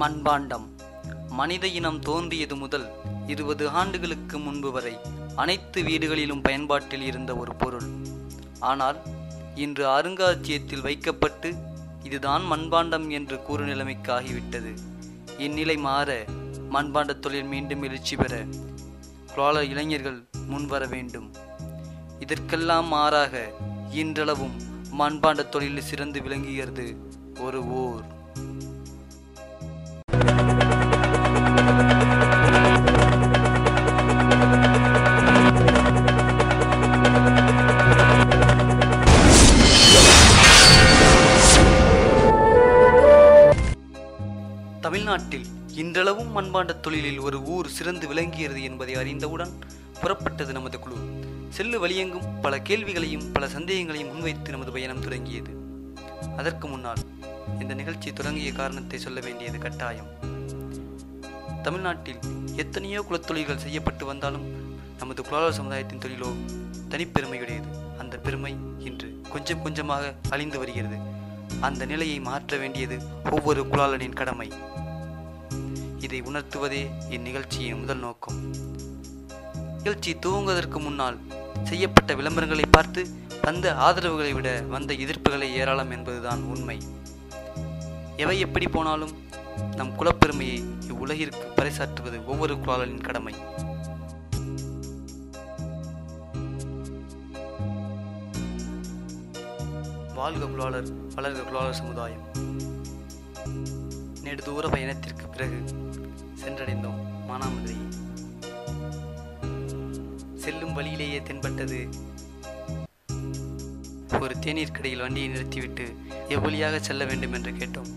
மண்பாண்டம். மனித இனம் தோன்றியது முதல் இருபது ஆண்டுகளுக்கு முன்பு வரை அனைத்து வீடுகளிலும் பயன்பாட்டில் இருந்த ஒரு பொருள். ஆனால் இன்று அருங்காட்சியகத்தில் வைக்கப்பட்டு இதுதான் மண்பாண்டம் என்று கூறு நிலைமைக்கு ஆகிவிட்டது. இந்நிலை மாற மண்பாண்ட தொழில் மீண்டும் எழுச்சி பெற குலால இளைஞர்கள் முன்வர வேண்டும். இதற்கெல்லாம் மாறாக இன்றளவும் மண்பாண்ட தொழிலில் சிறந்து விளங்குகிறது ஒரு ஊர் தமிழ்நாட்டில் இன்றளவும் மண்பாண்ட தொழிலில் ஒரு ஊர் சிறந்து விளங்கியது என்பதை அறிந்தவுடன் புறப்பட்டது நமது குழு. செல்லு வழியெங்கும் பல கேள்விகளையும் பல சந்தேகங்களையும் முன்வைத்து நமது பயணம் தொடங்கியது. அதற்கு முன்னால் இந்த நிகழ்ச்சி தொடங்கிய காரணத்தை சொல்ல வேண்டியது கட்டாயம். தமிழ்நாட்டில் எத்தனையோ குலத்தொழில்கள் செய்யப்பட்டு வந்தாலும் நமது குலாளர் சமுதாயத்தின் தொழிலோ தனிப்பெருமையுடையது. அந்த பெருமை இன்று கொஞ்சம் கொஞ்சமாக அழிந்து வருகிறது. அந்த நிலையை மாற்ற வேண்டியது ஒவ்வொரு குலாளனின் கடமை. இதை உணர்த்துவதே இந்நிகழ்ச்சியின் முதல் நோக்கம். நிகழ்ச்சி துவங்குவதற்கு முன்னால் செய்யப்பட்ட விளம்பரங்களை பார்த்து வந்த ஆதரவுகளை விட வந்த எதிர்ப்புகளை ஏராளம் என்பதுதான் உண்மை. எவை எப்படி போனாலும் நம் குலப்பெருமையை இவ்வுலகிற்கு பறைசாற்றுவது ஒவ்வொரு குலாளனின் கடமை. வாழ்க குலாளர் வளர்க குலாளர் சமுதாயம். நெடுதூர பயணத்திற்கு பிறகு சென்றடைந்தோம் மானாமதுரையை செல்லும் வழியிலேயே தென்பட்டது. ஒரு தேநீர் கடையில் வண்டியை நிறுத்திவிட்டு எவ்வழியாக செல்ல வேண்டும் என்று கேட்டோம்.